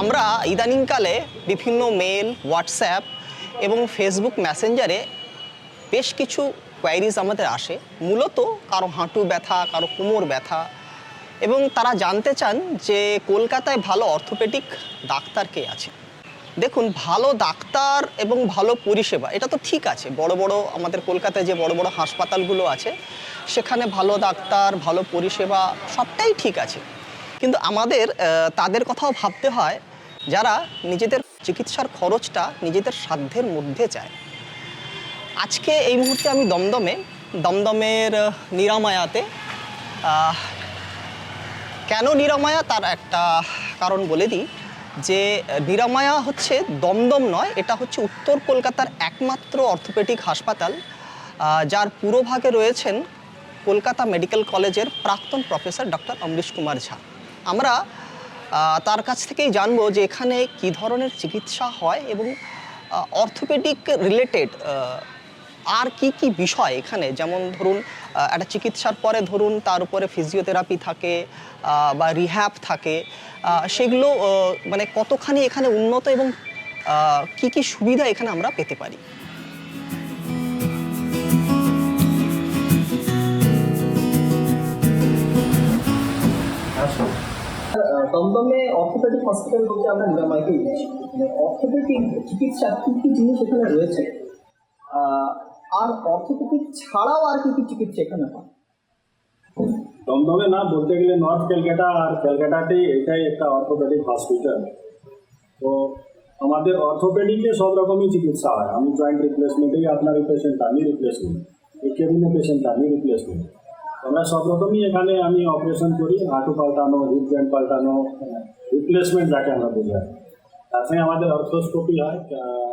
আমরা ইদানিংকালে বিভিন্ন মেল হোয়াটসঅ্যাপ এবং ফেসবুক মেসেঞ্জারে বেশ কিছু কোয়ারিজ আমাদের আসে। মূলত কারও হাঁটু ব্যথা, কারও কোমর ব্যথা এবং তারা জানতে চান যে কলকাতায় ভালো অর্থোপেডিক ডাক্তার কে আছে। দেখুন, ভালো ডাক্তার এবং ভালো পরিষেবা, এটা তো ঠিক আছে। বড় বড় আমাদের কলকাতায় যে বড় বড় হাসপাতালগুলো আছে, সেখানে ভালো ডাক্তার, ভালো পরিষেবা সবটাই ঠিক আছে। কিন্তু আমাদের তাদের কথাও ভাবতে হয় যারা নিজেদের চিকিৎসার খরচটা নিজেদের সাধ্যের মধ্যে চায়। আজকে এই মুহূর্তে আমি দমদমে, দমদমের নিরাময়াতে কেন নিরাময়া তার একটা কারণ বলে দিই যে, নিরাময়া হচ্ছে দমদম নয়, এটা হচ্ছে উত্তর কলকাতার একমাত্র অর্থোপেডিক হাসপাতাল যার পুরোভাগে রয়েছেন কলকাতা মেডিকেল কলেজের প্রাক্তন প্রফেসর ডক্টর অমরিশ কুমার ঝা। আমরা তার কাছ থেকেই জানব যে এখানে কী ধরনের চিকিৎসা হয় এবং অর্থোপেডিক রিলেটেড আর কি কি বিষয় এখানে? যেমন ধরুন একটা চিকিৎসার পরে ধরুন, তার উপরে ফিজিওথেরাপি থাকে বা রিহ্যাব থাকে সেগুলো মানে কতখানি এখানে উন্নত এবং কি কি সুবিধা এখানে আমরা পেতে পারি? দমদমে অর্থোপেডিক হসপিটাল বলতে আমরা নিরাময়কে অর্থোপেডিক চিকিৎসা কি কি জিনিস এখানে রয়েছে? আর অর্থোপেডিক ছাড়াও আর কি কি চিকিৎসা এখানে হয়? দমদমে না, বলতে গেলে নর্থ ক্যালকাটা আর ক্যালকাটাতেই এটাই একটা অর্থোপেডিক হসপিটাল তো আমাদের অর্থোপেডিকে সব রকমই চিকিৎসা হয়। আমি জয়েন্ট রিপ্লেসমেন্টেই আপনার পেশেন্ট আমি রিপ্লেসমেন্ট কেবিনে পেশেন্ট আমি রিপ্লেসমেন্ট আমরা সব রকমই এখানে আমি অপারেশন করি হাঁটু পাল্টানো হিপ জয়েন্ট পাল্টানো রিপ্লেসমেন্ট যাকে আমরা বোঝাই তাছাড়া আমাদের অর্থোস্কোপি হয়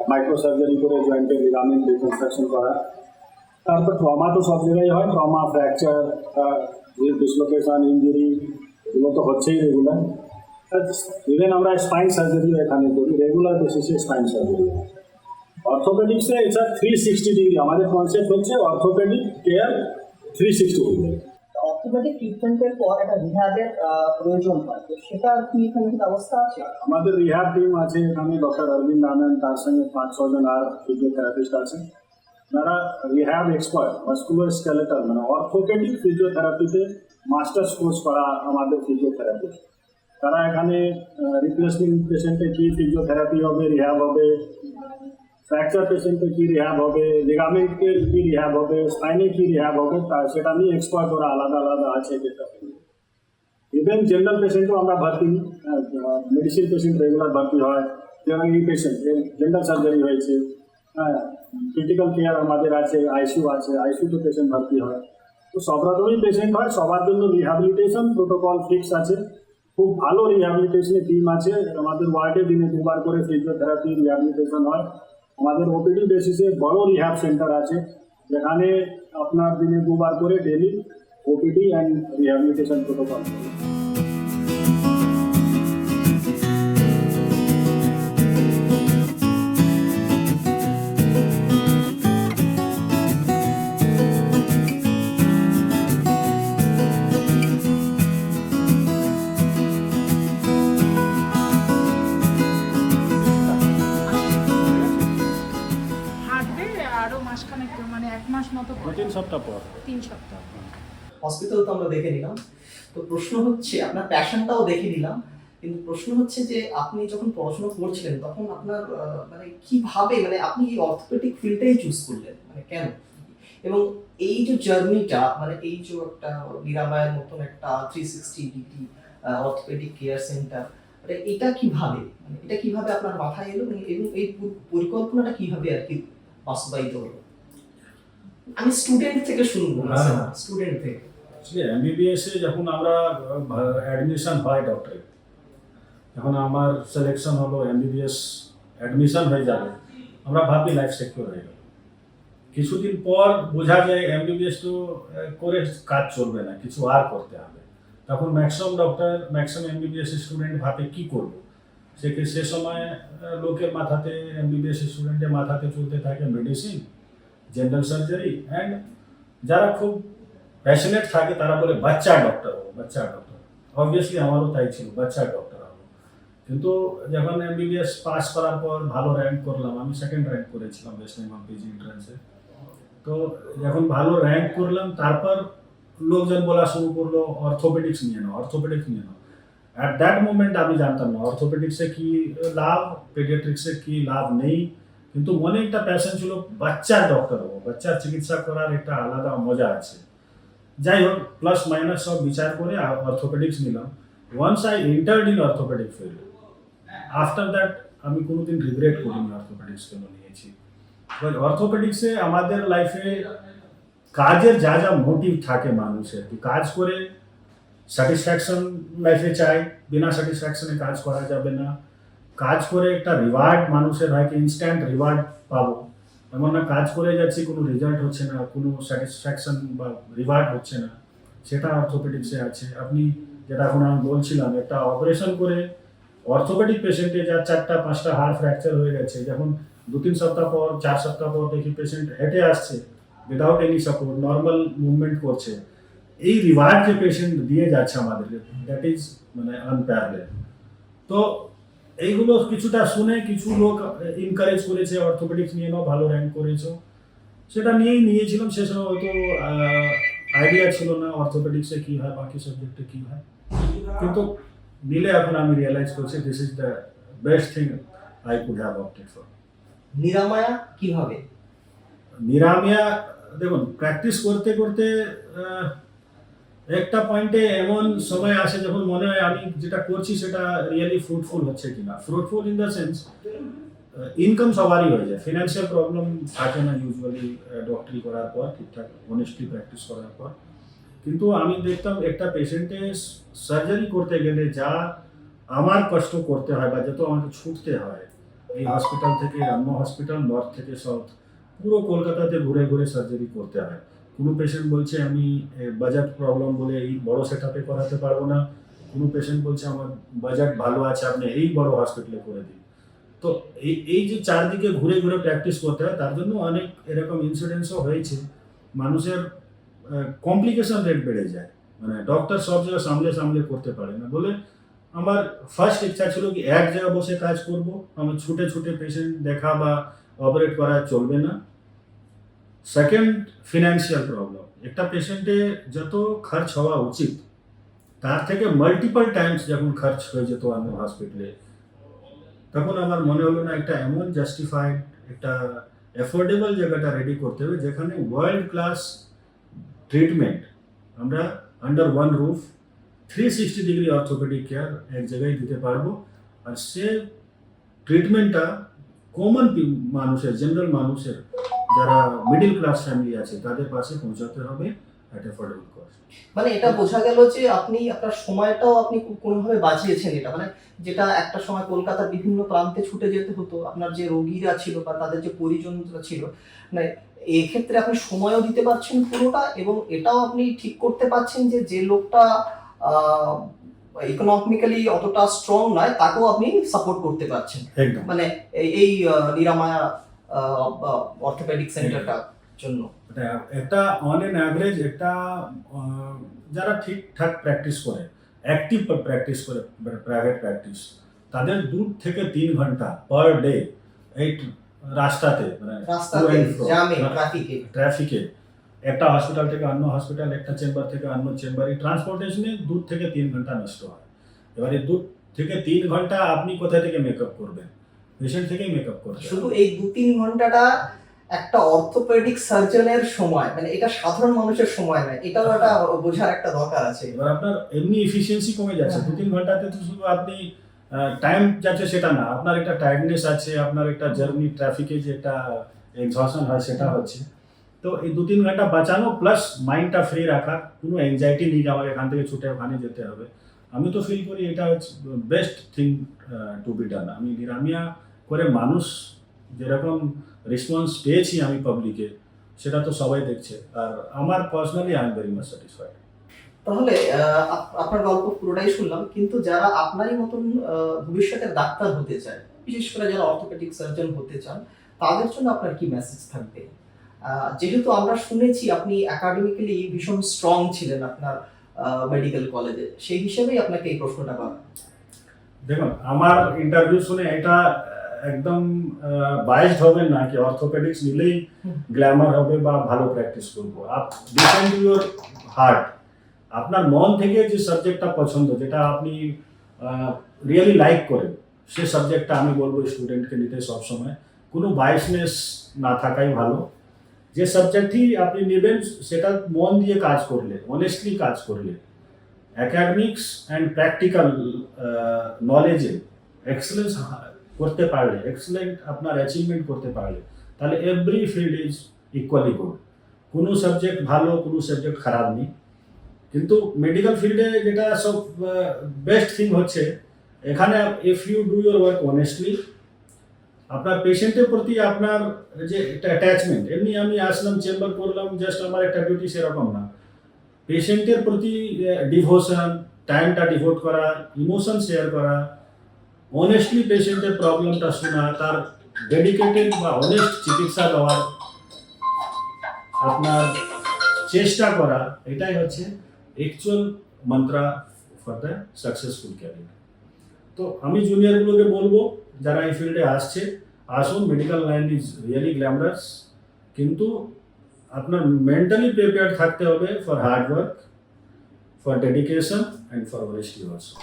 মাইক্রো সার্জারি করে জয়েন্টের লিগামেন্ট রিকনস্ট্রাকশন করা তারপর ট্রমা তো সব জায়গায় হয় ট্রমা ফ্র্যাকচার ডিসলোকেশন ইঞ্জুরি এগুলো তো হচ্ছেই রেগুলার ইভেন আমরা স্পাইন সার্জারিও এখানে করি রেগুলার বেসিসে স্পাইন সার্জারি অর্থোপেডিক্সে এটা থ্রি সিক্সটি ডিগ্রি আমাদের কনসেপ্ট হচ্ছে orthopaedic care three sixty degree orthopaedic ট্রিটমেন্টের পর একটা রিহ্যাবের প্রয়োজন হয়। তো সেটার কি এখানে কি ব্যবস্থা আছে? আমাদের রিহ্যাব টিম আছে, এখানে ডক্টর অরবিন্দ আনন্দ, তার সঙ্গে পাঁচ ছজন আর ফিজিওথেরাপিস্ট আছে। যারা রিহ্যাব এক্সপার্ট মাস্কুলার স্কেলেটাল মানে অর্থোপেডিক ফিজিওথেরাপিতে মাস্টার্স কোর্স করা আমাদের ফিজিওথেরাপিস্ট তারা এখানে রিপ্লেসমেন্ট পেশেন্টে কি ফিজিওথেরাপি হবে রিহ্যাব হবে ফ্র্যাকচার পেশেন্টে কি রিহ্যাব হবে লিগামেন্টের কি রিহ্যাব হবে স্পাইনে কি রিহ্যাব হবে, তা সেটা নিয়ে এক্সপার্ট ওরা আলাদা আলাদা আছে যেটা ইভেন জেনারেল পেশেন্টও আমরা ভর্তি মেডিসিন পেশেন্ট রেগুলার ভর্তি হয়, যেমন এই পেশেন্ট জেনারেল সার্জারি হয়েছে হ্যাঁ ক্রিটিক্যাল কেয়ার আমাদের আছে আইসিউ আছে আইসিউতে পেশেন্ট ভর্তি হয়। তো সব রকমই পেশেন্ট হয়, সবার জন্য রিহ্যাবিলিটেশন প্রোটোকল ফিক্স আছে। খুব ভালো রিহ্যাবিলিটেশনের টিম আছে, আমাদের ওয়ার্ডে দিনে দুবার করে ফিজিওথেরাপি রিহ্যাবিলিটেশন হয়। আমাদের ওপিডি বেসিসে বড় রিহ্যাব সেন্টার আছে, যেখানে আপনার দিনে দুবার করে daily OPD and rehabilitation protocol hospital তো আমরা দেখে নিলাম। তো প্রশ্ন হচ্ছে আপনার প্যাশনটাও দেখে নিলাম কিন্তু প্রশ্ন হচ্ছে যে আপনি যখন পড়াশোনা করছিলেন তখন আপনার মানে কীভাবে মানে আপনি এই অর্থোপেডিক ফিল্ডটাই চুজ করলেন? মানে কেন? এবং এই যে জার্নিটা মানে এই যে একটা নিরাময়ের মতন একটা three sixty degree orthopaedic care centre মানে এটা কীভাবে? মানে এটা কীভাবে আপনার মাথায় এলো? এবং- এবং এই পরিকল্পনাটা কীভাবে আর কি বাস্তবায়িত হলো? আমি স্টুডেন্ট থেকে শুনব। স্টুডেন্ট থেকে। এমবিবিএস যখন আমরা অ্যাডমিশন হয় ডক্টরে যখন আমার সিলেকশন হলো এমবিবিএস অ্যাডমিশন হয়ে যাবে, আমরা ভাবি লাইফ সিকিউর হয়ে গেল। কিছুদিন পর বোঝা যায় এমবিবিএস তো করে কাজ চলবে না, কিছু আর করতে হবে। তখন maximum doctor maximum MBBS student ভাবে কি করব? সে সে সময় লোকের মাথাতে এমবিবিএস স্টুডেন্টের মাথাতে চলতে থাকে মেডিসিন জেনারেল সার্জারি অ্যান্ড যারা খুব প্যাশনেট থাকে তারা বলে বাচ্চা ডক্টর হব, বাচ্চা ডক্টর অবভিয়াসলি আমারও তাই ছিল, বাচ্চা ডক্টর হব। কিন্তু যখন এমবিবিএস পাস করার পর ভালো র্যাঙ্ক করলাম, আমি সেকেন্ড র্যাঙ্ক করেছিলাম ওয়েস্ট বেঙ্গল পিজি এন্ট্রান্সে তো যখন ভালো র্যাঙ্ক করলাম, তারপর লোকজন বলা শুরু করল অর্থোপেডিক্স নিয়ে নাও অর্থোপেডিক্স নিয়ে নাও। অ্যাট দ্যাট মোমেন্ট আমি জানতাম না অর্থোপেডিক্সে কি লাভ পেডিয়াট্রিক্সে কি লাভ নেই। কিন্তু মনে একটা প্যাশন ছিল বাচ্চার ডক্টর হব, বাচ্চার চিকিৎসা করার একটা আলাদা মজা আছে। যাই হোক প্লাস মাইনাস সব বিচার করে অর্থোপেডিক্স নিলাম। Once I entered in orthopaedic field after that আমি কোনোদিন রিগ্রেট করিনি অর্থোপেডিক্স কেন নিয়েছি। অর্থোপেডিক্সে আমাদের লাইফে কাজের যা যা মোটিভ থাকে মানুষের কাজ করে স্যাটিসফ্যাকশন লাইফে চাই, বিনা স্যাটিসফ্যাকশনে কাজ করা যাবে না। কাজ করে একটা রিওয়ার্ড মানুষের হয়, কি ইনস্ট্যান্ট রিওয়ার্ড পাবো। এমন না কাজ করে যাচ্ছি, কোনো রেজাল্ট হচ্ছে না, কোনো স্যাটিসফ্যাকশন বা রিওয়ার্ড হচ্ছে না। সেটা অর্থোপেডিক্সে আছে। আপনি যেটা এখন আমি বলছিলাম, একটা অপারেশন করে অর্থোপেডিক পেশেন্টে যার চারটা, পাঁচটা হাড় ফ্র্যাকচার হয়ে গেছে, যখন দু তিন সপ্তাহ পর, চার সপ্তাহ পর দেখি পেশেন্ট হেঁটে আসছে without any support normal movement করছে। এই রিওয়ার্ড যে পেশেন্ট দিয়ে যাচ্ছে আমাদেরকে দ্যাট ইজ মানে আনপ্যারালেড তো এইগুলো কিছুটা শুনে কিছু লোক এনকারেজ করেছে অর্থোপেডিক্স নিয়ে নাও ভালো র্যাঙ্ক করেছ। সেটা নিয়েই নিয়েছিলাম সে সময় হয়তো আইডিয়া ছিল না অর্থোপেডিক্সে কী হয় বাকি সাবজেক্টে কী হয়। কিন্তু নিলে এখন আমি রিয়েলাইজ করছি this is the best thing I could have opted for Niramaya কীভাবে? নিরামিয়া দেখুন প্র্যাকটিস করতে করতে একটা পয়েন্টে এমন সময় আসে যখন মনে হয় আমি যেটা করছি সেটা রিয়েলি ফ্রুটফুল হচ্ছে কিনা। Fruitful in the sense income সবারই হয়ে যায়। ফিনান্সিয়াল প্রবলেম থাকে না ইউজুয়ালি ডক্টরি করার পর, ঠিকঠাক অনেস্টলি প্র্যাকটিস করার পর। কিন্তু আমি দেখতাম একটা পেশেন্টে সার্জারি করতে গেলে যা আমার কষ্ট করতে হয় বা যত আমাকে ছুটতে হয়, এই হসপিটাল থেকে অন্য হসপিটাল নর্থ থেকে সাউথ পুরো কলকাতাতে ঘুরে ঘুরে সার্জারি করতে হয়। কোনো পেশেন্ট বলছে, আমি বাজেট প্রবলেম বলে এই বড় সেট আপে করাতে পারব না। কোনো পেশেন্ট বলছে, আমার বাজেট ভালো আছে, আপনি এই বড় হসপিটালে করে দিন। তো এই এই যে চারদিকে ঘুরে ঘুরে প্র্যাকটিস করতে হয়, তার জন্য অনেক এরকম ইনসিডেন্টসও হয়েছে। মানুষের কমপ্লিকেশন রেট বেড়ে যায়। মানে ডক্টর সব জায়গায় সামলে সামলে করতে পারে না। বলে আমার ফার্স্ট ইচ্ছা ছিল কি এক জায়গায় বসে কাজ করব। আমার ছুটে ছুটে পেশেন্ট দেখা বা অপারেট করা চলবে না। সেকেন্ড ফিনান্সিয়াল প্রবলেম একটা পেশেন্টে যত খরচ হওয়া উচিত, তার থেকে মাল্টিপল টাইমস যখন খরচ হয়ে যেত অন্য হসপিটালে তখন আমার মনে হলো না একটা এমন জাস্টিফাইড একটা অ্যাফোর্ডেবল জায়গাটা রেডি করতে হবে, যেখানে ওয়ার্ল্ড ক্লাস ট্রিটমেন্ট আমরা under one roof three sixty degree orthopaedic care এক জায়গায় দিতে পারব, আর সে ট্রিটমেন্টটা কমন মানুষের জেনারেল মানুষের যারা মিডিল ক্লাস ফ্যামিলি আছে তাদের পাশে পৌঁছাতে হবে অ্যাফোর্ডেবল কস্ট মানে এটা বোঝা গেল যে আপনি আপনার সময়টাও আপনি কোনোভাবে বাঁচিয়েছেন এটা। মানে যেটা একটা সময় কলকাতার বিভিন্ন প্রান্তে ছুটে যেতে হতো আপনার যে রোগীরা ছিল বা তাদের যে পরিজনরা ছিল মানে এক্ষেত্রে আপনি সময়ও দিতে পারছেন পুরোটা এবং এটাও আপনি ঠিক করতে পারছেন যে যে লোকটা ইকোনমিক্যালি অতটা স্ট্রং নয় তাকেও আপনি সাপোর্ট করতে পারছেন। মানে এই নিরাময়া অর্থোপেডিক সেন্টারটার জন্য। এটা একটা অন এন অ্যাভারেজ একটা যারা ঠিকঠাক প্র্যাকটিস করে অ্যাক্টিভ প্র্যাকটিস করে প্রাইভেট প্র্যাকটিস তাদের দু থেকে তিন ঘণ্টা পার ডে এই রাস্তাতে মানে ট্রাফিকে একটা হসপিটাল থেকে অন্য হসপিটাল একটা চেম্বার থেকে অন্য চেম্বার এই ট্রান্সপোর্টেশনে দু থেকে তিন ঘণ্টা নষ্ট হয়। এবারে দু থেকে তিন ঘণ্টা আপনি কোথা থেকে মেকআপ করবেন? পেশেন্ট থেকেই মেকআপ করবেন শুধু এই দু তিন ঘন্টাটা একটা অর্থোপেডিক সার্জনের সময় মানে এটা সাধারণ মানুষের সময় নয় এটাও একটা বোঝার একটা দরকার আছে। এবার আপনার এমনি এফিসিয়েন্সি কমে যাচ্ছে হ্যাঁ। দু তিন ঘন্টাতে তো শুধু আপনি টাইম যাচ্ছে সেটা না আপনার একটা টায়ার্ডনেস আছে আপনার একটা জার্নি ট্রাফিকে যে একটা এক্সশন হয় সেটা হচ্ছে। তো এই দু তিন ঘণ্টা বাঁচানো প্লাস মাইন্ডটা ফ্রি রাখা কোনো এনজাইটি নেই যে আমাকে এখান থেকে ছুটে ওখানে যেতে হবে। আমি তো ফিল করি এটা best thing to be done আমি নিরামিয়া করে মানুষ যেরকম রেসপন্স পেয়েছি আমি পাবলিকে সেটা তো সবাই দেখছে। আর আমার personally I am very much satisfied তাহলে আপনার গল্প পুরোটাই শুনলাম কিন্তু যারা আপনারই মতন আহ, ভবিষ্যতের ডাক্তার হতে চায় বিশেষ করে যারা অর্থোপেডিক সার্জন হতে চান তাদের জন্য আপনার কি মেসেজ থাকবে? যেহেতু আমরা শুনেছি আপনি একাডেমিক্যালি ভীষণ স্ট্রং ছিলেন আপনার মেডিকেল কলেজে সেই হিসেবেই আপনাকে এই প্রশ্নটা করা দেখুন, আমার ইন্টারভিউ শুনে এটা একদম বাইসড হবেন না কি অর্থোপেডিক্স নিলেই গ্ল্যামার হবে বা ভালো প্র্যাকটিস করব। ডিপেন্ড ইউর হার্ট আপনার মন থেকে যে সাবজেক্টটা পছন্দ, যেটা আপনি রিয়েলি লাইক করেন, সে সাবজেক্টটা আমি বলব স্টুডেন্টকে নিতে সবসময়। কোনো বায়াসনেস না থাকাই ভালো। যে সাবজেক্টই আপনি নেবেন, সেটা মন দিয়ে কাজ করলে অনেস্টলি কাজ করলে। অ্যাকাডেমিক্স অ্যান্ড প্র্যাকটিক্যাল নলেজে এক্সেলেন্স করতে পারলে এক্সেলেন্ট আপনার অ্যাচিভমেন্ট করতে পারলে, তাহলে every field is equally good কোনো সাবজেক্ট ভালো, কোনো সাবজেক্ট খারাপ নেই। কিন্তু মেডিকেল ফিল্ডে যেটা সব বেস্ট থিং হচ্ছে, এখানে if you do your work honestly আপনার পেশেন্টের প্রতি আপনার যে একটা অ্যাটাচমেন্ট এমনি আমি আসলাম চেম্বার করলাম জাস্ট আমার একটা ডিউটি সেরকম না। পেশেন্টের প্রতি ডিভোশন টাইমটা ডিভোট করা ইমোশন শেয়ার করা অনেস্টলি পেশেন্টের প্রবলেমটা শোনা, তার ডেডিকেটেড বা অনেস্ট চিকিৎসা দেওয়ার, আপনার চেষ্টা করা, এটাই হচ্ছে actual mantra for the successful career তো আমি জুনিয়রগুলোকে বলব, যারা এই ফিল্ডে আসছে, আসুন medical line is really glamorous কিন্তু আপনার মেন্টালি প্রিপেয়ার থাকতে হবে for hard work for dedication and for honesty also